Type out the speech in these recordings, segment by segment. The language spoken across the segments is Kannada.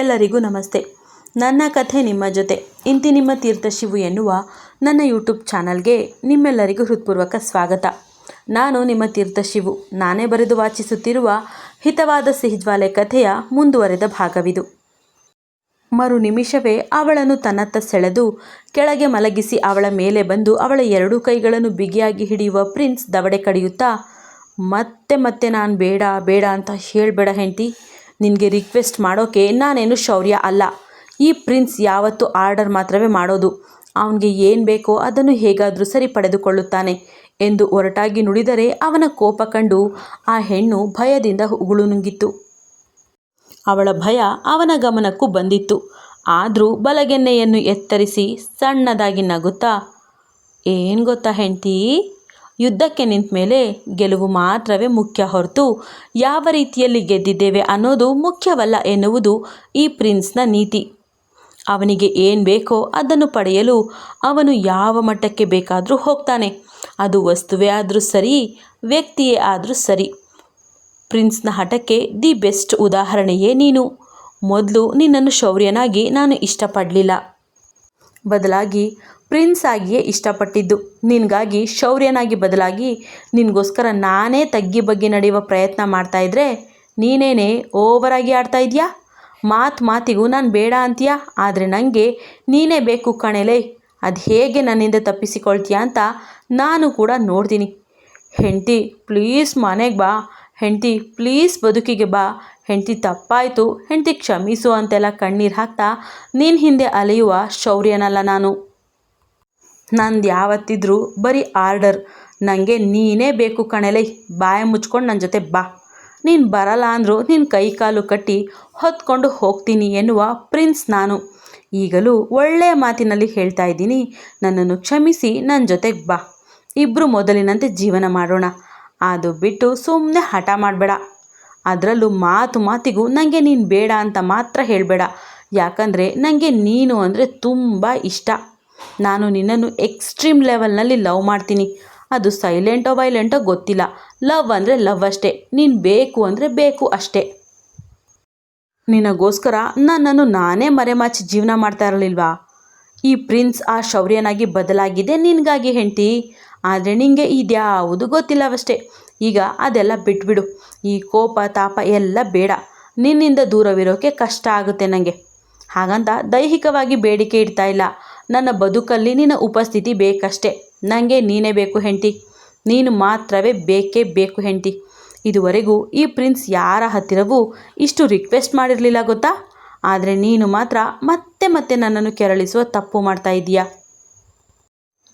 ಎಲ್ಲರಿಗೂ ನಮಸ್ತೆ. ನನ್ನ ಕಥೆ ನಿಮ್ಮ ಜೊತೆ. ಇಂತಿ ನಿಮ್ಮ ತೀರ್ಥ ಶಿವು ಎನ್ನುವ ನನ್ನ ಯೂಟ್ಯೂಬ್ ಚಾನಲ್ಗೆ ನಿಮ್ಮೆಲ್ಲರಿಗೂ ಹೃತ್ಪೂರ್ವಕ ಸ್ವಾಗತ. ನಾನು ನಿಮ್ಮ ತೀರ್ಥ ಶಿವು. ನಾನೇ ಬರೆದು ವಾಚಿಸುತ್ತಿರುವ ಹಿತವಾದ ಸಿಹಿಜ್ವಾಲೆ ಕಥೆಯ ಮುಂದುವರೆದ ಭಾಗವಿದು. ಮರು ನಿಮಿಷವೇ ಅವಳನ್ನು ತನ್ನತ್ತ ಸೆಳೆದು ಕೆಳಗೆ ಮಲಗಿಸಿ ಅವಳ ಮೇಲೆ ಬಂದು ಅವಳ ಎರಡೂ ಕೈಗಳನ್ನು ಬಿಗಿಯಾಗಿ ಹಿಡಿಯುವ ಪ್ರಿನ್ಸ್ ದವಡೆ ಕಡಿಯುತ್ತಾ, ಮತ್ತೆ ಮತ್ತೆ ನಾನು ಬೇಡ ಬೇಡ ಅಂತ ಹೇಳಬೇಡ ಹೆಂಡತಿ. ನಿನಗೆ ರಿಕ್ವೆಸ್ಟ್ ಮಾಡೋಕೆ ನಾನೇನು ಶೌರ್ಯ ಅಲ್ಲ. ಈ ಪ್ರಿನ್ಸ್ ಯಾವತ್ತೂ ಆರ್ಡರ್ ಮಾತ್ರವೇ ಮಾಡೋದು. ಅವನಿಗೆ ಏನು ಬೇಕೋ ಅದನ್ನು ಹೇಗಾದರೂ ಸರಿ ಪಡೆದುಕೊಳ್ಳುತ್ತಾನೆ ಎಂದು ಒರಟಾಗಿ ನುಡಿದರೆ ಅವನ ಕೋಪ ಕಂಡು ಆ ಹೆಣ್ಣು ಭಯದಿಂದ ಉಗುಳು ನುಂಗಿತು ಅವಳ ಭಯ ಅವನ ಗಮನಕ್ಕೂ ಬಂದಿತ್ತು. ಆದರೂ ಬಲಗೆನ್ನೆಯನ್ನು ಎತ್ತರಿಸಿ ಸಣ್ಣದಾಗಿ ನಗುತ್ತಾ, ಏನು ಗೊತ್ತಾ ಹೆಂಡತಿ? ಯುದ್ಧಕ್ಕೆ ನಿಂತ ಮೇಲೆ ಗೆಲುವು ಮಾತ್ರವೇ ಮುಖ್ಯ ಹೊರತು ಯಾವ ರೀತಿಯಲ್ಲಿ ಗೆದ್ದಿದ್ದೇವೆ ಅನ್ನೋದು ಮುಖ್ಯವಲ್ಲ ಎನ್ನುವುದು ಈ ಪ್ರಿನ್ಸ್ನ ನೀತಿ. ಅವನಿಗೆ ಏನು ಬೇಕೋ ಅದನ್ನು ಪಡೆಯಲು ಅವನು ಯಾವ ಮಟ್ಟಕ್ಕೆ ಬೇಕಾದರೂ ಹೋಗ್ತಾನೆ. ಅದು ವಸ್ತುವೇ ಆದರೂ ಸರಿ, ವ್ಯಕ್ತಿಯೇ ಆದರೂ ಸರಿ. ಪ್ರಿನ್ಸ್ನ ಹಠಕ್ಕೆ ದಿ ಬೆಸ್ಟ್ ಉದಾಹರಣೆಯೇ ನೀನು. ಮೊದಲು ನಿನ್ನನ್ನು ಶೌರ್ಯನಾಗಿ ನಾನು ಇಷ್ಟಪಡಲಿಲ್ಲ. ಬದಲಾಗಿ ಪ್ರಿನ್ಸ್ ಆಗಿಯೇ ಇಷ್ಟಪಟ್ಟಿದ್ದು. ನಿನಗಾಗಿ ಶೌರ್ಯನಾಗಿ ಬದಲಾಗಿ ನಿನಗೋಸ್ಕರ ನಾನೇ ತಗ್ಗಿ ಬಗ್ಗಿ ನಡೆಯುವ ಪ್ರಯತ್ನ ಮಾಡ್ತಾಯಿದ್ರೆ ನೀನೇನೇ ಓವರಾಗಿ ಆಡ್ತಾ ಇದೆಯಾ? ಮಾತು ಮಾತಿಗೂ ನಾನು ಬೇಡ ಅಂತೀಯಾ? ಆದರೆ ನನಗೆ ನೀನೇ ಬೇಕು ಕಣೆಲೆ. ಅದು ಹೇಗೆ ನನ್ನಿಂದ ತಪ್ಪಿಸಿಕೊಳ್ತೀಯಾ ಅಂತ ನಾನು ಕೂಡ ನೋಡ್ತೀನಿ. ಹೆಂಡತಿ, ಪ್ಲೀಸ್ ಮನೆಗೆ ಬಾ. ಹೆಂಡತಿ, ಪ್ಲೀಸ್ ಬದುಕಿಗೆ ಬಾ. ಹೆಂಡತಿ ತಪ್ಪಾಯಿತು, ಹೆಂಡತಿ ಕ್ಷಮಿಸು ಅಂತೆಲ್ಲ ಕಣ್ಣೀರು ಹಾಕ್ತಾ ನಿನ್ನ ಹಿಂದೆ ಅಲೆಯುವ ಶೌರ್ಯನಲ್ಲ ನಾನು. ನಂದು ಯಾವತ್ತಿದ್ರೂ ಬರೀ ಆರ್ಡರ್. ನನಗೆ ನೀನೇ ಬೇಕು ಕಣೆಲೆ, ಬಾಯ ಮುಚ್ಕೊಂಡು ನನ್ನ ಜೊತೆ ಬಾ. ನೀನು ಬರಲ್ಲ ಅಂದರೂ ನಿನ್ನ ಕೈ ಕಾಲು ಕಟ್ಟಿ ಹೊತ್ಕೊಂಡು ಹೋಗ್ತೀನಿ ಎನ್ನುವ ಪ್ರಿನ್ಸ್ ನಾನು. ಈಗಲೂ ಒಳ್ಳೆಯ ಮಾತಿನಲ್ಲಿ ಹೇಳ್ತಾ ಇದ್ದೀನಿ, ನನ್ನನ್ನು ಕ್ಷಮಿಸಿ ನನ್ನ ಜೊತೆಗೆ ಬಾ. ಇಬ್ಬರು ಮೊದಲಿನಂತೆ ಜೀವನ ಮಾಡೋಣ. ಅದು ಬಿಟ್ಟು ಸುಮ್ಮನೆ ಹಠ ಮಾಡಬೇಡ. ಅದರಲ್ಲೂ ಮಾತು ಮಾತಿಗೂ ನನಗೆ ನೀನು ಬೇಡ ಅಂತ ಮಾತ್ರ ಹೇಳಬೇಡ. ಯಾಕಂದರೆ ನನಗೆ ನೀನು ಅಂದರೆ ತುಂಬ ಇಷ್ಟ. ನಾನು ನಿನ್ನನ್ನು ಎಕ್ಸ್ಟ್ರೀಮ್ ಲೆವೆಲ್ನಲ್ಲಿ ಲವ್ ಮಾಡ್ತೀನಿ. ಅದು ಸೈಲೆಂಟೋ ವೈಲೆಂಟೋ ಗೊತ್ತಿಲ್ಲ. ಲವ್ ಅಂದರೆ ಲವ್ ಅಷ್ಟೇ. ನೀನು ಬೇಕು ಅಂದರೆ ಬೇಕು ಅಷ್ಟೇ. ನಿನಗೋಸ್ಕರ ನನ್ನನ್ನು ನಾನೇ ಮರೆಮಾಚಿ ಜೀವನ ಮಾಡ್ತಾ ಇರಲಿಲ್ವಾ? ಈ ಪ್ರಿನ್ಸ್ ಆ ಶೌರ್ಯನಾಗಿ ಬದಲಾಗಿದೆ ನಿನಗಾಗಿ ಹೆಂಡತಿ. ಆದರೆ ನಿನಗೆ ಇದ್ಯಾವುದು ಗೊತ್ತಿಲ್ಲವಷ್ಟೇ. ಈಗ ಅದೆಲ್ಲ ಬಿಟ್ಬಿಡು. ಈ ಕೋಪ, ತಾಪ ಎಲ್ಲ ಬೇಡ. ನಿನ್ನಿಂದ ದೂರವಿರೋಕ್ಕೆ ಕಷ್ಟ ಆಗುತ್ತೆ ನನಗೆ ಹಾಗಂತ ದೈಹಿಕವಾಗಿ ಬೇಡಿಕೆ ಇಡ್ತಾ ಇಲ್ಲ. ನನ್ನ ಬದುಕಲ್ಲಿ ನಿನ್ನ ಉಪಸ್ಥಿತಿ ಬೇಕಷ್ಟೇ. ನನಗೆ ನೀನೇ ಬೇಕು ಹೆಂಡತಿ. ನೀನು ಮಾತ್ರವೇ ಬೇಕೇ ಬೇಕು ಹೆಂಡತಿ. ಇದುವರೆಗೂ ಈ ಪ್ರಿನ್ಸ್ ಯಾರ ಹತ್ತಿರವೂ ಇಷ್ಟು ರಿಕ್ವೆಸ್ಟ್ ಮಾಡಿರಲಿಲ್ಲ ಗೊತ್ತಾ? ಆದರೆ ನೀನು ಮಾತ್ರ ಮತ್ತೆ ಮತ್ತೆ ನನ್ನನ್ನು ಕೆರಳಿಸುವ ತಪ್ಪು ಮಾಡ್ತಾ ಇದೀಯಾ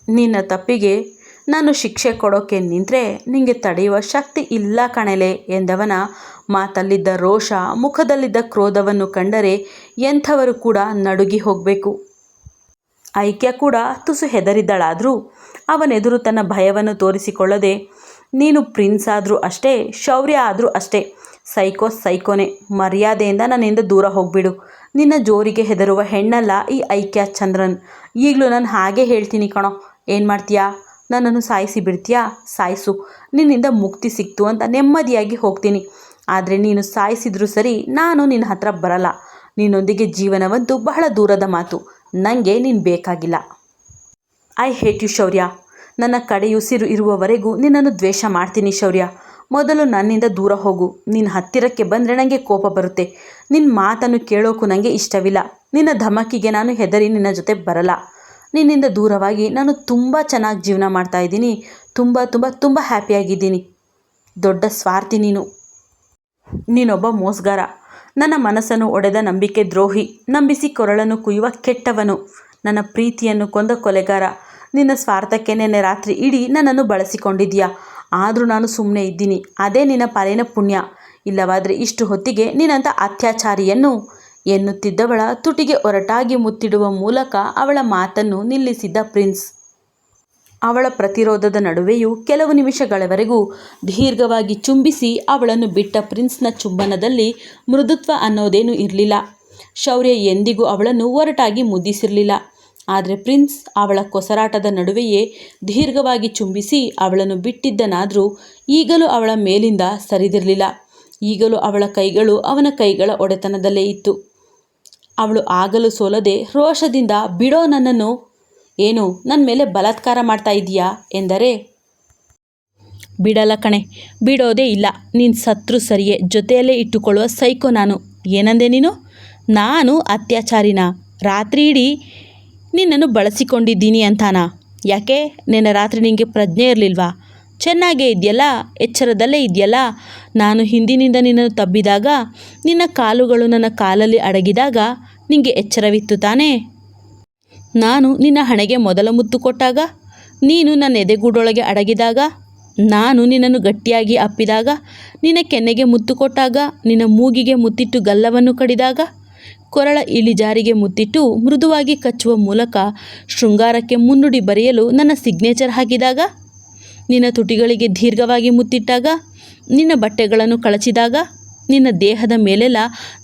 ನಿನ್ನ ತಪ್ಪಿಗೆ ನಾನು ಶಿಕ್ಷೆ ಕೊಡೋಕ್ಕೆ ನಿಂತರೆ ನಿಮಗೆ ತಡೆಯುವ ಶಕ್ತಿ ಇಲ್ಲ ಕಣೆಲೆ ಎಂದವನ ಮಾತಲ್ಲಿದ್ದ ರೋಷ, ಮುಖದಲ್ಲಿದ್ದ ಕ್ರೋಧವನ್ನು ಕಂಡರೆ ಎಂಥವರು ಕೂಡ ನಡುಗಿ ಹೋಗಬೇಕು. ಐಕ್ಯ ಕೂಡ ತುಸು ಹೆದರಿದ್ದಳಾದರೂ ಅವನೆದುರು ತನ್ನ ಭಯವನ್ನು ತೋರಿಸಿಕೊಳ್ಳದೆ, ನೀನು ಪ್ರಿನ್ಸ್ ಆದರೂ ಅಷ್ಟೇ, ಶೌರ್ಯ ಆದರೂ ಅಷ್ಟೇ, ಸೈಕೋ ಸೈಕೋನೆ, ಮರ್ಯಾದೆಯಿಂದ ನನ್ನಿಂದ ದೂರ ಹೋಗ್ಬಿಡು. ನಿನ್ನ ಜೋರಿಗೆ ಹೆದರುವ ಹೆಣ್ಣಲ್ಲ ಈ ಐಕ್ಯ ಚಂದ್ರನ್. ಈಗಲೂ ನಾನು ಹಾಗೆ ಹೇಳ್ತೀನಿ ಕಣೋ. ಏನು ಮಾಡ್ತೀಯಾ? ನನ್ನನ್ನು ಸಾಯಿಸಿ ಬಿಡ್ತೀಯಾ? ಸಾಯಿಸು. ನಿನ್ನಿಂದ ಮುಕ್ತಿ ಸಿಕ್ತು ಅಂತ ನೆಮ್ಮದಿಯಾಗಿ ಹೋಗ್ತೀನಿ. ಆದರೆ ನೀನು ಸಾಯಿಸಿದ್ರೂ ಸರಿ, ನಾನು ನಿನ್ನ ಹತ್ರ ಬರಲ್ಲ. ನಿನ್ನೊಂದಿಗೆ ಜೀವನವಂತೂ ಬಹಳ ದೂರದ ಮಾತು. ನನಗೆ ನೀನು ಬೇಕಾಗಿಲ್ಲ. I hate you Shaurya. ನನ್ನ ಕಡೆಯುಸಿರು ಇರುವವರೆಗೂ ನಿನ್ನನ್ನು ದ್ವೇಷ ಮಾಡ್ತೀನಿ, ಶೌರ್ಯ. ಮೊದಲು ನನ್ನಿಂದ ದೂರ ಹೋಗು. ನಿನ್ನ ಹತ್ತಿರಕ್ಕೆ ಬಂದರೆ ನನಗೆ ಕೋಪ ಬರುತ್ತೆ. ನಿನ್ನ ಮಾತನ್ನು ಕೇಳೋಕು ನನಗೆ ಇಷ್ಟವಿಲ್ಲ. ನಿನ್ನ ಧಮಕಿಗೆ ನಾನು ಹೆದರಿ ನಿನ್ನ ಜೊತೆ ಬರಲ್ಲ. ನಿನ್ನಿಂದ ದೂರವಾಗಿ ನಾನು ತುಂಬ ಚೆನ್ನಾಗಿ ಜೀವನ ಮಾಡ್ತಾ ಇದ್ದೀನಿ. ತುಂಬ ತುಂಬ ತುಂಬ ಹ್ಯಾಪಿಯಾಗಿದ್ದೀನಿ. ದೊಡ್ಡ ಸ್ವಾರ್ಥಿ ನೀನು. ನೀನೊಬ್ಬ ಮೋಸಗಾರ. ನನ್ನ ಮನಸ್ಸನ್ನು ಒಡೆದ ನಂಬಿಕೆ ದ್ರೋಹಿ. ನಂಬಿಸಿ ಕೊರಳನ್ನು ಕುಯ್ಯುವ ಕೆಟ್ಟವನು. ನನ್ನ ಪ್ರೀತಿಯನ್ನು ಕೊಂದ ಕೊಲೆಗಾರ. ನಿನ್ನ ಸ್ವಾರ್ಥಕ್ಕೆ ನೆನ್ನೆ ರಾತ್ರಿ ಇಡೀ ನನ್ನನ್ನು ಬಳಸಿಕೊಂಡಿದ್ಯಾ ಆದರೂ ನಾನು ಸುಮ್ಮನೆ ಇದ್ದೀನಿ. ಅದೇ ನಿನ್ನ ಪಾಲಿನ ಪುಣ್ಯ. ಇಲ್ಲವಾದರೆ ಇಷ್ಟು ಹೊತ್ತಿಗೆ ನಿನ್ನಂಥ ಅತ್ಯಾಚಾರಿಯನ್ನು ಎನ್ನುತ್ತಿದ್ದವಳ ತುಟಿಗೆ ಒರಟಾಗಿ ಮುತ್ತಿಡುವ ಮೂಲಕ ಅವಳ ಮಾತನ್ನು ನಿಲ್ಲಿಸಿದ್ದ ಪ್ರಿನ್ಸ್. ಅವಳ ಪ್ರತಿರೋಧದ ನಡುವೆಯೂ ಕೆಲವು ನಿಮಿಷಗಳವರೆಗೂ ದೀರ್ಘವಾಗಿ ಚುಂಬಿಸಿ ಅವಳನ್ನು ಬಿಟ್ಟ ಪ್ರಿನ್ಸ್ನ ಚುಂಬನದಲ್ಲಿ ಮೃದುತ್ವ ಅನ್ನೋದೇನೂ ಇರಲಿಲ್ಲ. ಶೌರ್ಯ ಎಂದಿಗೂ ಅವಳನ್ನು ಒರಟಾಗಿ ಮುದ್ದಿಸಿರಲಿಲ್ಲ. ಆದರೆ ಪ್ರಿನ್ಸ್ ಅವಳ ಕೊಸರಾಟದ ನಡುವೆಯೇ ದೀರ್ಘವಾಗಿ ಚುಂಬಿಸಿ ಅವಳನ್ನು ಬಿಟ್ಟಿದ್ದನಾದರೂ ಈಗಲೂ ಅವಳ ಮೇಲಿಂದ ಸರಿದಿರಲಿಲ್ಲ. ಈಗಲೂ ಅವಳ ಕೈಗಳು ಅವನ ಕೈಗಳ ಒಡೆತನದಲ್ಲೇ ಇತ್ತು. ಅವಳು ಆಗಲು ಸೋಲದೆ ರೋಷದಿಂದ ಬಿಡೋ ನನ್ನನ್ನು ಏನು ನನ್ನ ಮೇಲೆ ಬಲಾತ್ಕಾರ ಮಾಡ್ತಾ ಇದೀಯಾ ಎಂದರೆ, ಬಿಡಲ್ಲ ಕಣೆ, ಬಿಡೋದೇ ಇಲ್ಲ. ನೀನು ಸತ್ರು ಸರಿಯೇ, ಜೊತೆಯಲ್ಲೇ ಇಟ್ಟುಕೊಳ್ಳುವ ಸೈಕೋ ನಾನು. ಏನಂದೆ ನೀನು? ನಾನು ಅತ್ಯಾಚಾರಿನ? ರಾತ್ರಿ ಇಡೀ ನಿನ್ನನ್ನು ಬಳಸಿಕೊಂಡಿದ್ದೀನಿ ಅಂತಾನಾ? ಯಾಕೆ? ನಿನ್ನೆ ರಾತ್ರಿ ನಿನಗೆ ಪ್ರಜ್ಞೆ ಇರಲಿಲ್ವಾ? ಚೆನ್ನಾಗೇ ಇದೆಯಲ್ಲ, ಎಚ್ಚರದಲ್ಲೇ ಇದೆಯಲ್ಲ? ನಾನು ಹಿಂದಿನಿಂದ ನಿನ್ನನ್ನು ತಬ್ಬಿದಾಗ, ನಿನ್ನ ಕಾಲುಗಳು ನನ್ನ ಕಾಲಲ್ಲಿ ಅಡಗಿದಾಗ ನಿನಗೆ ಎಚ್ಚರವಿತ್ತು ತಾನೇ? ನಾನು ನಿನ್ನ ಹಣೆಗೆ ಮೊದಲ ಮುತ್ತು ಕೊಟ್ಟಾಗ, ನೀನು ನನ್ನ ಎದೆಗೂಡೊಳಗೆ ಅಡಗಿದಾಗ, ನಾನು ನಿನ್ನನ್ನು ಗಟ್ಟಿಯಾಗಿ ಅಪ್ಪಿದಾಗ, ನಿನ್ನ ಕೆನ್ನೆಗೆ ಮುತ್ತು ಕೊಟ್ಟಾಗ, ನಿನ್ನ ಮೂಗಿಗೆ ಮುತ್ತಿಟ್ಟು ಗಲ್ಲವನ್ನು ಕಡಿದಾಗ, ಕೊರಳ ಇಳಿಜಾರಿಗೆ ಮುತ್ತಿಟ್ಟು ಮೃದುವಾಗಿ ಕಚ್ಚುವ ಮೂಲಕ ಶೃಂಗಾರಕ್ಕೆ ಮುನ್ನುಡಿ ಬರೆಯಲು ನನ್ನ ಸಿಗ್ನೇಚರ್ ಹಾಕಿದಾಗ, ನಿನ್ನ ತುಟಿಗಳಿಗೆ ದೀರ್ಘವಾಗಿ ಮುತ್ತಿಟ್ಟಾಗ, ನಿನ್ನ ಬಟ್ಟೆಗಳನ್ನು ಕಳಚಿದಾಗ, ನಿನ್ನ ದೇಹದ ಮೇಲೆಲ್ಲ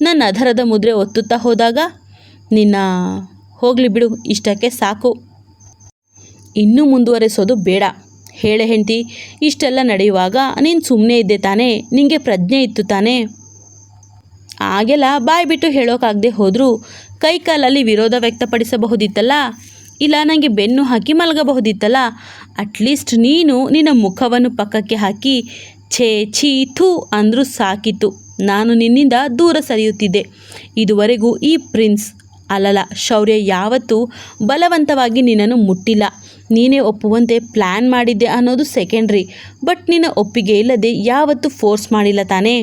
ನನ್ನ ಅಧರದ ಮುದ್ರೆ ಒತ್ತುತ್ತಾ ಹೋದಾಗ, ನಿನ್ನ ಹೋಗಲಿ ಬಿಡು, ಇಷ್ಟಕ್ಕೆ ಸಾಕು. ಇನ್ನೂ ಮುಂದುವರೆಸೋದು ಬೇಡ. ಹೇಳೆ ಹೆಂಡತಿ, ಇಷ್ಟೆಲ್ಲ ನಡೆಯುವಾಗ ನೀನು ಸುಮ್ಮನೆ ಇದ್ದೆ ತಾನೇ ನಿನಗೆ ಪ್ರಜ್ಞೆ ಇತ್ತು ತಾನೇ? ಆಗೆಲ್ಲ ಬಾಯ್ ಬಿಟ್ಟು ಹೇಳೋಕ್ಕಾಗದೆ ಹೋದರೂ ಕೈಕಾಲಲ್ಲಿ ವಿರೋಧ ವ್ಯಕ್ತಪಡಿಸಬಹುದಿತ್ತಲ್ಲ? ಇಲ್ಲ ನನಗೆ ಬೆನ್ನು ಹಾಕಿ ಮಲಗಬಹುದಿತ್ತಲ್ಲ? ಅಟ್ಲೀಸ್ಟ್ ನೀನು ನಿನ್ನ ಮುಖವನ್ನು ಪಕ್ಕಕ್ಕೆ ಹಾಕಿ, ಛೇ, ಛೀ, ಥೂ ಅಂದರೂ ಸಾಕಿತ್ತು. ನಾನು ನಿನ್ನಿಂದ ದೂರ ಸರಿಯುತ್ತಿದ್ದೆ. ಇದುವರೆಗೂ ಈ ಪ್ರಿನ್ಸ್ ಅಲ್ಲಲ್ಲ ಶೌರ್ಯ, ಯಾವತ್ತೂ ಬಲವಂತವಾಗಿ ನಿನ್ನನ್ನು ಮುಟ್ಟಿಲ್ಲ. ನೀನೇ ಒಪ್ಪುವಂತೆ ಪ್ಲ್ಯಾನ್ ಮಾಡಿದ್ದೆ ಅನ್ನೋದು ಸೆಕೆಂಡ್ರಿ ಬಟ್ ನಿನ್ನ ಒಪ್ಪಿಗೆ ಇಲ್ಲದೆ ಯಾವತ್ತೂ ಫೋರ್ಸ್ ಮಾಡಿಲ್ಲ ತಾನೇ?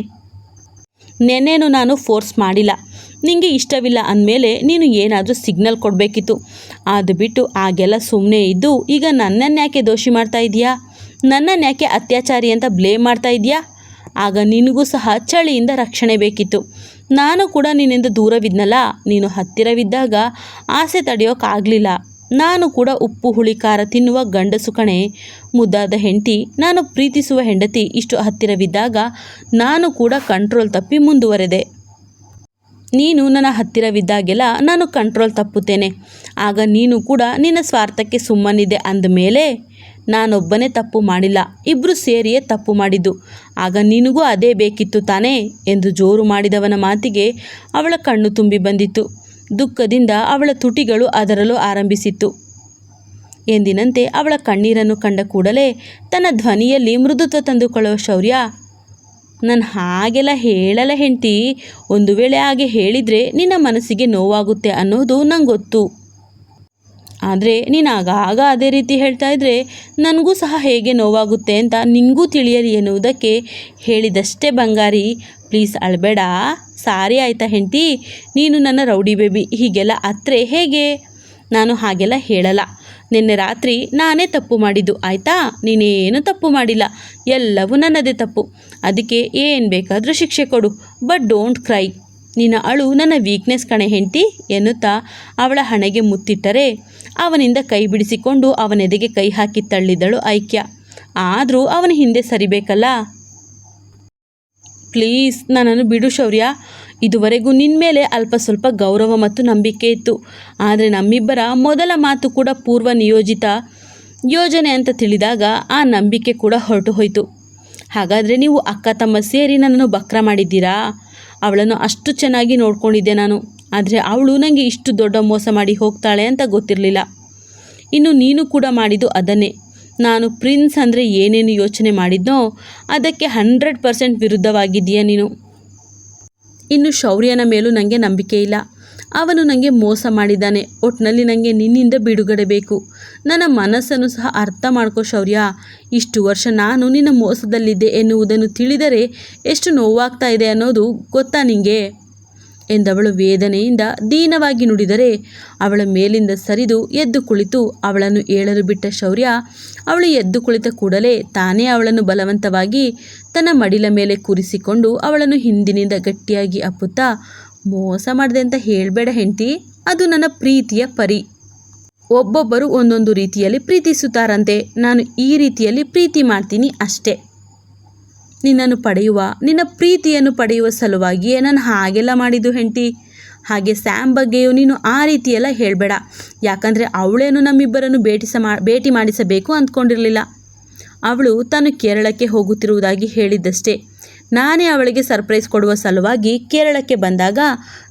ನೆನ್ನೇನು ನಾನು ಫೋರ್ಸ್ ಮಾಡಿಲ್ಲ. ನಿಂಗೆ ಇಷ್ಟವಿಲ್ಲ ಅಂದಮೇಲೆ ನೀನು ಏನಾದರೂ ಸಿಗ್ನಲ್ ಕೊಡಬೇಕಿತ್ತು. ಅದು ಬಿಟ್ಟು ಆಗೆಲ್ಲ ಸುಮ್ಮನೆ ಇದ್ದು, ಈಗ ನನ್ನನ್ನು ಯಾಕೆ ದೋಷಿ ಮಾಡ್ತಾ ಇದೆಯಾ? ನನ್ನನ್ನು ಯಾಕೆ ಅತ್ಯಾಚಾರಿ ಅಂತ ಬ್ಲೇಮ್ ಮಾಡ್ತಾ ಇದೀಯಾ? ಆಗ ನಿನಗೂ ಸಹ ಚಳಿಯಿಂದ ರಕ್ಷಣೆ ಬೇಕಿತ್ತು. ನಾನು ಕೂಡ ನಿನ್ನಿಂದ ದೂರವಿದ್ನಲ್ಲ, ನೀನು ಹತ್ತಿರವಿದ್ದಾಗ ಆಸೆ ತಡೆಯೋಕ್ಕಾಗಲಿಲ್ಲ ನಾನು ಕೂಡ ಉಪ್ಪು, ಹುಳಿ, ಖಾರ ತಿನ್ನುವ ಗಂಡಸು ಕಣೆ. ಮುದ್ದಾದ ಹೆಂಡತಿ, ನಾನು ಪ್ರೀತಿಸುವ ಹೆಂಡತಿ ಇಷ್ಟು ಹತ್ತಿರವಿದ್ದಾಗ ನಾನು ಕೂಡ ಕಂಟ್ರೋಲ್ ತಪ್ಪಿ ಮುಂದುವರೆದೆ. ನೀನು ನನ್ನ ಹತ್ತಿರವಿದ್ದಾಗೆಲ್ಲ ನಾನು ಕಂಟ್ರೋಲ್ ತಪ್ಪುತ್ತೇನೆ. ಆಗ ನೀನು ಕೂಡ ನಿನ್ನ ಸ್ವಾರ್ಥಕ್ಕೆ ಸುಮ್ಮನಿದೆ ಅಂದಮೇಲೆ ನಾನೊಬ್ಬನೇ ತಪ್ಪು ಮಾಡಿಲ್ಲ ಇಬ್ಬರು ಸೇರಿಯೇ ತಪ್ಪು ಮಾಡಿದ್ದು. ಆಗ ನಿನಗೂ ಅದೇ ಬೇಕಿತ್ತು ತಾನೇ ಎಂದು ಜೋರು ಮಾಡಿದವನ ಮಾತಿಗೆ ಅವಳ ಕಣ್ಣು ತುಂಬಿ ಬಂದಿತ್ತು. ದುಃಖದಿಂದ ಅವಳ ತುಟಿಗಳು ಅದರಲು ಆರಂಭಿಸಿತ್ತು. ಎಂದಿನಂತೆ ಅವಳ ಕಣ್ಣೀರನ್ನು ಕಂಡ ಕೂಡಲೇ ತನ್ನ ಧ್ವನಿಯಲ್ಲಿ ಮೃದುತ್ವ ತಂದುಕೊಳ್ಳುವ ಶೌರ್ಯ, ನಾನು ಹಾಗೆಲ್ಲ ಹೇಳಲ್ಲ ಹೆಂಡ್ತಿ, ಒಂದು ವೇಳೆ ಹಾಗೆ ಹೇಳಿದರೆ ನಿನ್ನ ಮನಸ್ಸಿಗೆ ನೋವಾಗುತ್ತೆ ಅನ್ನೋದು ನಂಗೊತ್ತು. ಗೊತ್ತು ಆದರೆ ನೀನು ಆಗಾಗ ಅದೇ ರೀತಿ ಹೇಳ್ತಾ ಇದ್ದರೆ ನನಗೂ ಸಹ ಹೇಗೆ ನೋವಾಗುತ್ತೆ ಅಂತ ನಿನಗೂ ತಿಳಿಯಲಿ ಎನ್ನುವುದಕ್ಕೆ ಹೇಳಿದಷ್ಟೇ ಬಂಗಾರಿ, ಪ್ಲೀಸ್ ಅಳಬೇಡ, ಸಾರಿ ಆಯಿತಾ ಹೆಂಡ್ತಿ, ನೀನು ನನ್ನ ರೌಡಿ ಬೇಬಿ, ಹೀಗೆಲ್ಲ ಅತ್ರೆ ಹೇಗೆ? ನಾನು ಹಾಗೆಲ್ಲ ಹೇಳಲ್ಲ. ನಿನ್ನೆ ರಾತ್ರಿ ನಾನೇ ತಪ್ಪು ಮಾಡಿದ್ದು, ಆಯಿತಾ? ನೀನೇನು ತಪ್ಪು ಮಾಡಿಲ್ಲ? ಎಲ್ಲವೂ ನನ್ನದೇ ತಪ್ಪು. ಅದಕ್ಕೆ ಏನು ಬೇಕಾದರೂ ಶಿಕ್ಷೆ ಕೊಡು, ಬಟ್ ಡೋಂಟ್ ಕ್ರೈ. ನಿನ್ನ ಅಳು ನನ್ನ ವೀಕ್ನೆಸ್ ಕಣೆ ಹೆಂಡ್ತಿ, ಎನ್ನುತ್ತಾ ಅವಳ ಹಣೆಗೆ ಮುತ್ತಿಟ್ಟರೆ ಅವನಿಂದ ಕೈ ಬಿಡಿಸಿಕೊಂಡು ಅವನೆದೆಗೆ ಕೈ ಹಾಕಿ ತಳ್ಳಿದಳು ಐಕ್ಯ. ಆದರೂ ಅವನ ಹಿಂದೆ ಸರಿಬೇಕಲ್ಲ? ಪ್ಲೀಸ್, ನನ್ನನ್ನು ಬಿಡು ಶೌರ್ಯ. ಇದುವರೆಗೂ ನಿನ್ನ ಮೇಲೆ ಅಲ್ಪ ಸ್ವಲ್ಪ ಗೌರವ ಮತ್ತು ನಂಬಿಕೆ ಇತ್ತು. ಆದರೆ ನಮ್ಮಿಬ್ಬರ ಮೊದಲ ಮಾತು ಕೂಡ ಪೂರ್ವ ನಿಯೋಜಿತ ಯೋಜನೆ ಅಂತ ತಿಳಿದಾಗ ಆ ನಂಬಿಕೆ ಕೂಡ ಹೊರಟು ಹೋಯಿತು. ಹಾಗಾದರೆ ನೀವು ಅಕ್ಕ ತಮ್ಮ ಸೇರಿ ನನ್ನನ್ನು ಬಕ್ರ ಮಾಡಿದ್ದೀರಾ? ಅವಳನ್ನು ಅಷ್ಟು ಚೆನ್ನಾಗಿ ನೋಡ್ಕೊಂಡಿದ್ದೆ ನಾನು. ಆದರೆ ಅವಳು ನನಗೆ ಇಷ್ಟು ದೊಡ್ಡ ಮೋಸ ಮಾಡಿ ಹೋಗ್ತಾಳೆ ಅಂತ ಗೊತ್ತಿರಲಿಲ್ಲ. ಇನ್ನು ನೀನು ಕೂಡ ಮಾಡಿದ್ದು ಅದನ್ನೇ. ನಾನು ಪ್ರಿನ್ಸ್ ಅಂದರೆ ಏನೇನು ಯೋಚನೆ ಮಾಡಿದ್ನೋ ಅದಕ್ಕೆ ಹಂಡ್ರೆಡ್ ಪರ್ಸೆಂಟ್ ವಿರುದ್ಧವಾಗಿದ್ದೀಯ ನೀನು. ಇನ್ನು ಶೌರ್ಯನ ಮೇಲೂ ನನಗೆ ನಂಬಿಕೆ ಇಲ್ಲ. ಅವನು ನನಗೆ ಮೋಸ ಮಾಡಿದ್ದಾನೆ. ಒಟ್ಟಿನಲ್ಲಿ ನನಗೆ ನಿನ್ನಿಂದ ಬಿಡುಗಡೆ ಬೇಕು. ನನ್ನ ಮನಸ್ಸನ್ನು ಸಹ ಅರ್ಥ ಮಾಡ್ಕೋ ಶೌರ್ಯ. ಇಷ್ಟು ವರ್ಷ ನಾನು ನಿನ್ನ ಮೋಸದಲ್ಲಿದ್ದೆ ಎನ್ನುವುದನ್ನು ತಿಳಿದರೆ ಎಷ್ಟು ನೋವಾಗ್ತಾ ಇದೆ ಅನ್ನೋದು ಗೊತ್ತಾ ನಿಂಗೆ? ಎಂದವಳು ವೇದನೆಯಿಂದ ದೀನವಾಗಿ ನುಡಿದರೆ ಅವಳ ಮೇಲಿಂದ ಸರಿದು ಎದ್ದು ಕುಳಿತು ಅವಳನ್ನು ಏಳಲು ಬಿಟ್ಟ ಶೌರ್ಯ ಅವಳು ಎದ್ದು ಕುಳಿತ ಕೂಡಲೇ ತಾನೇ ಅವಳನ್ನು ಬಲವಂತವಾಗಿ ತನ್ನ ಮಡಿಲ ಮೇಲೆ ಕೂರಿಸಿಕೊಂಡು ಅವಳನ್ನು ಹಿಂದಿನಿಂದ ಗಟ್ಟಿಯಾಗಿ ಅಪ್ಪುತ್ತಾ, ಮೋಸ ಮಾಡಿದೆ ಅಂತ ಹೇಳಬೇಡ ಹೆಂಡತಿ, ಅದು ನನ್ನ ಪ್ರೀತಿಯ ಪರಿ. ಒಬ್ಬೊಬ್ಬರು ಒಂದೊಂದು ರೀತಿಯಲ್ಲಿ ಪ್ರೀತಿಸುತ್ತಾರಂತೆ. ನಾನು ಈ ರೀತಿಯಲ್ಲಿ ಪ್ರೀತಿ ಮಾಡ್ತೀನಿ ಅಷ್ಟೇ. ನಿನ್ನನ್ನು ಪಡೆಯುವ, ನಿನ್ನ ಪ್ರೀತಿಯನ್ನು ಪಡೆಯುವ ಸಲುವಾಗಿಯೇ ನಾನು ಹಾಗೆಲ್ಲ ಮಾಡಿದ್ದು ಹೆಂಡತಿ. ಹಾಗೆ ಸ್ಯಾಮ್ ಬಗ್ಗೆಯೂ ನೀನು ಆ ರೀತಿಯೆಲ್ಲ ಹೇಳಬೇಡ. ಯಾಕಂದರೆ ಅವಳೇನು ನಮ್ಮಿಬ್ಬರನ್ನು ಭೇಟಿಸ ಮಾ ಭೇಟಿ ಮಾಡಿಸಬೇಕು ಅಂದ್ಕೊಂಡಿರಲಿಲ್ಲ. ಅವಳು ತಾನು ಕೇರಳಕ್ಕೆ ಹೋಗುತ್ತಿರುವುದಾಗಿ ಹೇಳಿದ್ದಷ್ಟೇ. ನಾನೇ ಅವಳಿಗೆ ಸರ್ಪ್ರೈಸ್ ಕೊಡುವ ಸಲುವಾಗಿ ಕೇರಳಕ್ಕೆ ಬಂದಾಗ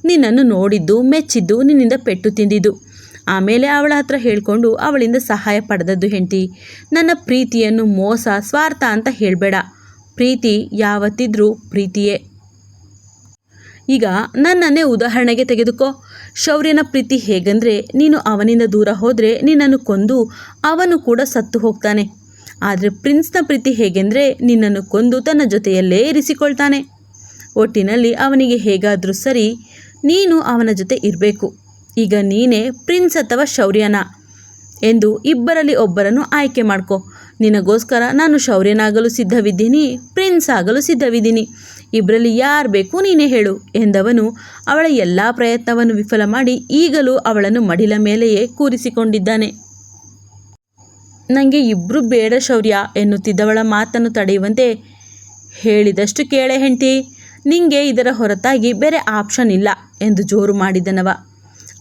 ನಿನ್ನನ್ನು ನೋಡಿದ್ದು, ಮೆಚ್ಚಿದ್ದು, ನಿನ್ನಿಂದ ಪೆಟ್ಟು ತಿಂದಿದ್ದು. ಆಮೇಲೆ ಅವಳ ಹತ್ರ ಹೇಳಿಕೊಂಡು ಅವಳಿಂದ ಸಹಾಯ ಪಡೆದದ್ದು ಹೆಂಡತಿ. ನನ್ನ ಪ್ರೀತಿಯನ್ನು ಮೋಸ, ಸ್ವಾರ್ಥ ಅಂತ ಹೇಳಬೇಡ. ಪ್ರೀತಿ ಯಾವತ್ತಿದ್ರೂ ಪ್ರೀತಿಯೇ. ಈಗ ನನ್ನನ್ನೇ ಉದಾಹರಣೆಗೆ ತೆಗೆದುಕೋ. ಶೌರ್ಯನ ಪ್ರೀತಿ ಹೇಗಂದರೆ ನೀನು ಅವನಿಂದ ದೂರ ಹೋದರೆ ನಿನ್ನನ್ನು ಕೊಂದು ಅವನು ಕೂಡ ಸತ್ತು ಹೋಗ್ತಾನೆ. ಆದರೆ ಪ್ರಿನ್ಸ್ನ ಪ್ರೀತಿ ಹೇಗೆಂದರೆ ನಿನ್ನನ್ನು ಕೊಂದು ತನ್ನ ಜೊತೆಯಲ್ಲೇ ಇರಿಸಿಕೊಳ್ತಾನೆ. ಒಟ್ಟಿನಲ್ಲಿ ಅವನಿಗೆ ಹೇಗಾದರೂ ಸರಿ ನೀನು ಅವನ ಜೊತೆ ಇರಬೇಕು. ಈಗ ನೀನೇ ಪ್ರಿನ್ಸ್ ಅಥವಾ ಶೌರ್ಯನ ಎಂದು ಇಬ್ಬರಲ್ಲಿ ಒಬ್ಬರನ್ನು ಆಯ್ಕೆ ಮಾಡ್ಕೊ. ನಿನಗೋಸ್ಕರ ನಾನು ಶೌರ್ಯನಾಗಲು ಸಿದ್ಧವಿದ್ದೀನಿ, ಪ್ರಿನ್ಸ್ ಆಗಲು ಸಿದ್ಧವಿದ್ದೀನಿ. ಇಬ್ಬರಲ್ಲಿ ಯಾರು ಬೇಕು ನೀನೇ ಹೇಳು ಎಂದವನು ಅವಳ ಎಲ್ಲ ಪ್ರಯತ್ನವನ್ನು ವಿಫಲ ಮಾಡಿ ಈಗಲೂ ಅವಳನ್ನು ಮಡಿಲ ಮೇಲೆಯೇ ಕೂರಿಸಿಕೊಂಡಿದ್ದಾನೆ. ನನಗೆ ಇಬ್ಬರು ಬೇಡ ಶೌರ್ಯ ಎನ್ನುತ್ತಿದ್ದವಳ ಮಾತನ್ನು ತಡೆಯುವಂತೆ ಹೇಳಿದಷ್ಟು ಕೇಳೆ ಹೆಂಡತಿ, ನಿಂಗೆ ಇದರ ಹೊರತಾಗಿ ಬೇರೆ ಆಪ್ಷನ್ ಇಲ್ಲ ಎಂದು ಜೋರು ಮಾಡಿದನವ.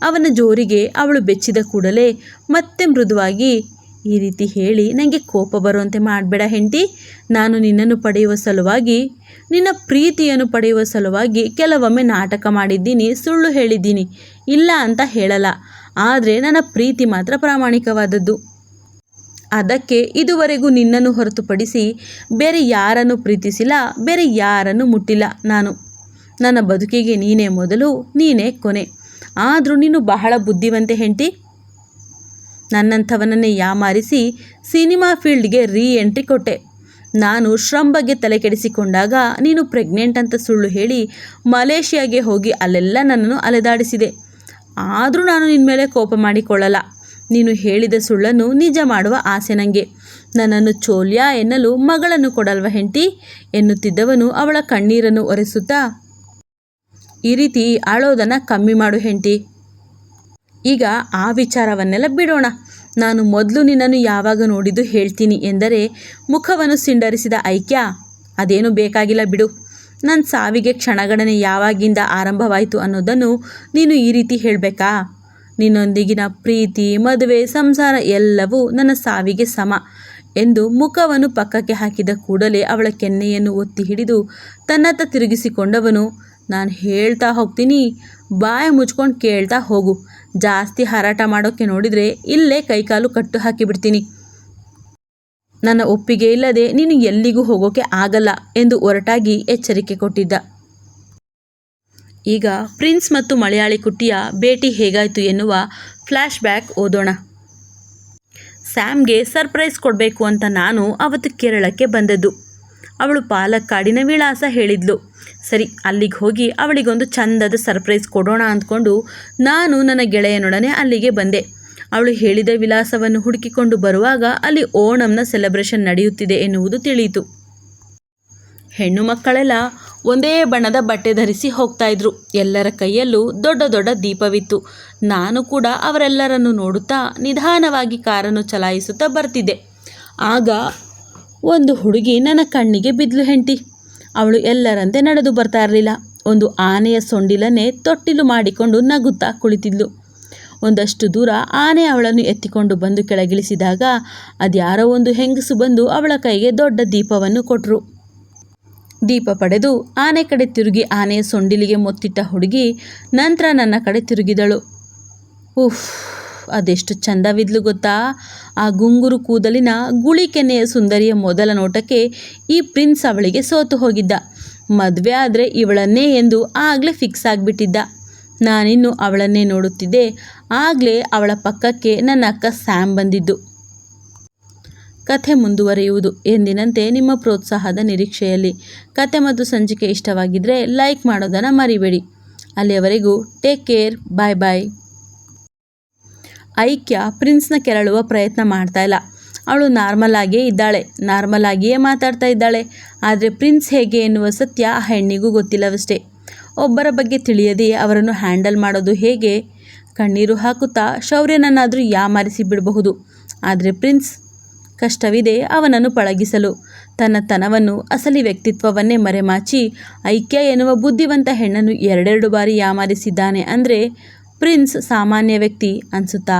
ಅವನ ಜೋರಿಗೆ ಅವಳು ಬೆಚ್ಚಿದ ಕೂಡಲೇ ಮತ್ತೆ ಮೃದುವಾಗಿ ಈ ರೀತಿ ಹೇಳಿ ನನಗೆ ಕೋಪ ಬರುವಂತೆ ಮಾಡಬೇಡ ಹೆಂಡತಿ. ನಾನು ನಿನ್ನನ್ನು ಪಡೆಯುವ ಸಲುವಾಗಿ, ನಿನ್ನ ಪ್ರೀತಿಯನ್ನು ಪಡೆಯುವ ಸಲುವಾಗಿ ಕೆಲವೊಮ್ಮೆ ನಾಟಕ ಮಾಡಿದ್ದೀನಿ, ಸುಳ್ಳು ಹೇಳಿದ್ದೀನಿ. ಇಲ್ಲ ಅಂತ ಹೇಳಲ್ಲ. ಆದರೆ ನನ್ನ ಪ್ರೀತಿ ಮಾತ್ರ ಪ್ರಾಮಾಣಿಕವಾದದ್ದು. ಅದಕ್ಕೆ ಇದುವರೆಗೂ ನಿನ್ನನ್ನು ಹೊರತುಪಡಿಸಿ ಬೇರೆ ಯಾರನ್ನು ಪ್ರೀತಿಸಿಲ್ಲ, ಬೇರೆ ಯಾರನ್ನು ಮುಟ್ಟಿಲ್ಲ ನಾನು. ನನ್ನ ಬದುಕಿಗೆ ನೀನೇ ಮೊದಲು, ನೀನೇ ಕೊನೆ. ಆದರೂ ನೀನು ಬಹಳ ಬುದ್ಧಿವಂತೆ ಹೆಂಡತಿ. ನನ್ನಂಥವನನ್ನೇ ಯಾಮಾರಿಸಿ ಸಿನಿಮಾ ಫೀಲ್ಡ್ಗೆ ರೀ ಎಂಟ್ರಿ ಕೊಟ್ಟೆ. ನಾನು ಶ್ರಮ್ ಬಗ್ಗೆ ತಲೆ ಕೆಡಿಸಿಕೊಂಡಾಗ ನೀನು ಪ್ರೆಗ್ನೆಂಟ್ ಅಂತ ಸುಳ್ಳು ಹೇಳಿ ಮಲೇಷಿಯಾಗೆ ಹೋಗಿ ಅಲ್ಲೆಲ್ಲ ನನ್ನನ್ನು ಅಲೆದಾಡಿಸಿದೆ. ಆದರೂ ನಾನು ನಿನ್ನ ಮೇಲೆ ಕೋಪ ಮಾಡಿಕೊಳ್ಳಲ್ಲ. ನೀನು ಹೇಳಿದ ಸುಳ್ಳನ್ನು ನಿಜ ಮಾಡುವ ಆಸೆ ನನಗೆ ನನ್ನನ್ನು ಚೋಲ್ಯ ಎನ್ನಲು ಮಗಳನ್ನು ಕೊಡಲ್ವ ಹೆಂಡತಿ? ಎನ್ನುತ್ತಿದ್ದವನು ಅವಳ ಕಣ್ಣೀರನ್ನು ಒರೆಸುತ್ತಾ, ಈ ರೀತಿ ಅಳೋದನ್ನು ಕಮ್ಮಿ ಮಾಡು ಹೆಂಡತಿ. ಈಗ ಆ ವಿಚಾರವನ್ನೆಲ್ಲ ಬಿಡೋಣ. ನಾನು ಮೊದಲು ನಿನ್ನನ್ನು ಯಾವಾಗ ನೋಡಿದ್ದು ಹೇಳ್ತೀನಿ ಎಂದರೆ ಮುಖವನ್ನು ಸಿಂಡರಿಸಿದ ಐಕ್ಯ, ಅದೇನು ಬೇಕಾಗಿಲ್ಲ ಬಿಡು. ನನ್ನ ಸಾವಿಗೆ ಕ್ಷಣಗಣನೆ ಯಾವಾಗಿಂದ ಆರಂಭವಾಯಿತು ಅನ್ನೋದನ್ನು ನೀನು ಈ ರೀತಿ ಹೇಳಬೇಕಾ? ನಿನ್ನೊಂದಿಗಿನ ಪ್ರೀತಿ, ಮದುವೆ, ಸಂಸಾರ ಎಲ್ಲವೂ ನನ್ನ ಸಾವಿಗೆ ಸಮ ಎಂದು ಮುಖವನ್ನು ಪಕ್ಕಕ್ಕೆ ಹಾಕಿದ ಕೂಡಲೇ ಅವಳ ಕೆನ್ನೆಯನ್ನು ಒತ್ತಿ ಹಿಡಿದು ತನ್ನತ್ತ ತಿರುಗಿಸಿಕೊಂಡವನು, ನಾನು ಹೇಳ್ತಾ ಹೋಗ್ತೀನಿ ಬಾಯ ಮುಚ್ಕೊಂಡು ಕೇಳ್ತಾ ಹೋಗು. ಜಾಸ್ತಿ ಹಾರಾಟ ಮಾಡೋಕ್ಕೆ ನೋಡಿದರೆ ಇಲ್ಲೇ ಕೈಕಾಲು ಕಟ್ಟು ಹಾಕಿಬಿಡ್ತೀನಿ ನನ್ನ ಒಪ್ಪಿಗೆ ಇಲ್ಲದೆ ನೀನು ಎಲ್ಲಿಗೂ ಹೋಗೋಕೆ ಆಗಲ್ಲ ಎಂದು ಒರಟಾಗಿ ಎಚ್ಚರಿಕೆ ಕೊಟ್ಟಿದ್ದ. ಈಗ ಪ್ರಿನ್ಸ್ ಮತ್ತು ಮಲಯಾಳಿ ಕುಟ್ಟಿಯ ಭೇಟಿ ಹೇಗಾಯಿತು ಎನ್ನುವ ಫ್ಲ್ಯಾಶ್ ಬ್ಯಾಕ್ ಓದೋಣ. ಸ್ಯಾಮ್ಗೆ ಸರ್ಪ್ರೈಸ್ ಕೊಡಬೇಕು ಅಂತ ನಾನು ಅವತ್ತು ಕೇರಳಕ್ಕೆ ಬಂದದ್ದು. ಅವಳು ಪಾಲಕ್ಕಾಡಿನ ವಿಳಾಸ ಹೇಳಿದ್ಲು. ಸರಿ, ಅಲ್ಲಿಗೆ ಹೋಗಿ ಅವಳಿಗೊಂದು ಚಂದದ ಸರ್ಪ್ರೈಸ್ ಕೊಡೋಣ ಅಂದ್ಕೊಂಡು ನಾನು ನನ್ನ ಗೆಳೆಯನೊಡನೆ ಅಲ್ಲಿಗೆ ಬಂದೆ. ಅವಳು ಹೇಳಿದ ವಿಳಾಸವನ್ನು ಹುಡುಕಿಕೊಂಡು ಬರುವಾಗ ಅಲ್ಲಿ ಓಣಂನ ಸೆಲೆಬ್ರೇಷನ್ ನಡೆಯುತ್ತಿದೆ ಎನ್ನುವುದು ತಿಳಿಯಿತು. ಹೆಣ್ಣು ಮಕ್ಕಳೆಲ್ಲ ಒಂದೇ ಬಣ್ಣದ ಬಟ್ಟೆ ಧರಿಸಿ ಹೋಗ್ತಾ ಇದ್ರು. ಎಲ್ಲರ ಕೈಯಲ್ಲೂ ದೊಡ್ಡ ದೊಡ್ಡ ದೀಪವಿತ್ತು. ನಾನು ಕೂಡ ಅವರೆಲ್ಲರನ್ನು ನೋಡುತ್ತಾ ನಿಧಾನವಾಗಿ ಕಾರನ್ನು ಚಲಾಯಿಸುತ್ತಾ ಬರ್ತಿದ್ದೆ. ಆಗ ಒಂದು ಹುಡುಗಿ ನನ್ನ ಕಣ್ಣಿಗೆ ಬಿದ್ಲು ಹೆಂಟಿ ಅವಳು ಎಲ್ಲರಂತೆ ನಡೆದು ಬರ್ತಾ ಇರಲಿಲ್ಲ. ಒಂದು ಆನೆಯ ಸೊಂಡಿಲನ್ನೇ ತೊಟ್ಟಿಲು ಮಾಡಿಕೊಂಡು ನಗುತ್ತಾ ಕುಳಿತಿದ್ಲು. ಒಂದಷ್ಟು ದೂರ ಆನೆ ಅವಳನ್ನು ಎತ್ತಿಕೊಂಡು ಬಂದು ಕೆಳಗಿಳಿಸಿದಾಗ ಅದ್ಯಾರೋ ಒಂದು ಹೆಂಗಸು ಬಂದು ಅವಳ ಕೈಗೆ ದೊಡ್ಡ ದೀಪವನ್ನು ಕೊಟ್ಟರು ದೀಪ ಪಡೆದು ಆನೆ ಕಡೆ ತಿರುಗಿ ಆನೆಯ ಸೊಂಡಿಲಿಗೆ ಮೊತ್ತಿಟ್ಟ ಹುಡುಗಿ ನಂತರ ನನ್ನ ಕಡೆ ತಿರುಗಿದಳು. ಉಫ್. ಅದೆಷ್ಟು ಚಂದವಿದ್ಲು ಗೊತ್ತಾ? ಆ ಗುಂಗುರು ಕೂದಲಿನ ಗುಳಿಕೆನೆಯ ಸುಂದರಿಯ ಮೊದಲ ನೋಟಕ್ಕೆ ಈ ಪ್ರಿನ್ಸ್ ಅವಳಿಗೆ ಸೋತು ಹೋಗಿದ್ದ. ಮದುವೆ ಆದರೆ ಇವಳನ್ನೇ ಎಂದು ಆಗಲೇ ಫಿಕ್ಸ್ ಆಗಿಬಿಟ್ಟಿದ್ದ. ನಾನಿನ್ನು ಅವಳನ್ನೇ ನೋಡುತ್ತಿದ್ದೆ. ಆಗಲೇ ಅವಳ ಪಕ್ಕಕ್ಕೆ ನನ್ನ ಅಕ್ಕ ಸ್ಯಾಮ್ ಬಂದಿದ್ದು. ಕಥೆ ಮುಂದುವರೆಯುವುದು ಎಂದಿನಂತೆ ನಿಮ್ಮ ಪ್ರೋತ್ಸಾಹದ ನಿರೀಕ್ಷೆಯಲ್ಲಿ. ಕತೆ ಮತ್ತು ಸಂಚಿಕೆ ಇಷ್ಟವಾಗಿದ್ದರೆ ಲೈಕ್ ಮಾಡೋದನ್ನು ಮರಿಬೇಡಿ. ಅಲ್ಲಿಯವರೆಗೂ ಟೇಕ್ ಕೇರ್. ಬಾಯ್ ಬಾಯ್. ಐಕ್ಯ ಪ್ರಿನ್ಸ್ನ ಕೆರಳುವ ಪ್ರಯತ್ನ ಮಾಡ್ತಾ ಇಲ್ಲ. ಅವಳು ನಾರ್ಮಲ್ ಆಗಿಯೇ ಇದ್ದಾಳೆ. ನಾರ್ಮಲ್ ಆಗಿಯೇ ಮಾತಾಡ್ತಾ ಇದ್ದಾಳೆ. ಆದರೆ ಪ್ರಿನ್ಸ್ ಹೇಗೆ ಎನ್ನುವ ಸತ್ಯ ಆ ಹೆಣ್ಣಿಗೂ ಗೊತ್ತಿಲ್ಲವಷ್ಟೇ. ಒಬ್ಬರ ಬಗ್ಗೆ ತಿಳಿಯದೆ ಅವರನ್ನು ಹ್ಯಾಂಡಲ್ ಮಾಡೋದು ಹೇಗೆ? ಕಣ್ಣೀರು ಹಾಕುತ್ತಾ ಶೌರ್ಯನನ್ನಾದರೂ ಯಾಮಾರಿಸಿ ಬಿಡಬಹುದು. ಆದರೆ ಪ್ರಿನ್ಸ್ ಕಷ್ಟವಿದೆ ಅವನನ್ನು ಪಳಗಿಸಲು. ತನ್ನ ತನವನ್ನು, ಅಸಲಿ ವ್ಯಕ್ತಿತ್ವವನ್ನೇ ಮರೆಮಾಚಿ, ಐಕ್ಯ ಎನ್ನುವ ಬುದ್ಧಿವಂತ ಹೆಣ್ಣನ್ನು ಎರಡೆರಡು ಬಾರಿ ಯಾಮಾರಿಸಿದ್ದಾನೆ ಅಂದರೆ ప్రిన్స్ సామాన్య వ్యక్తి అన్సుతా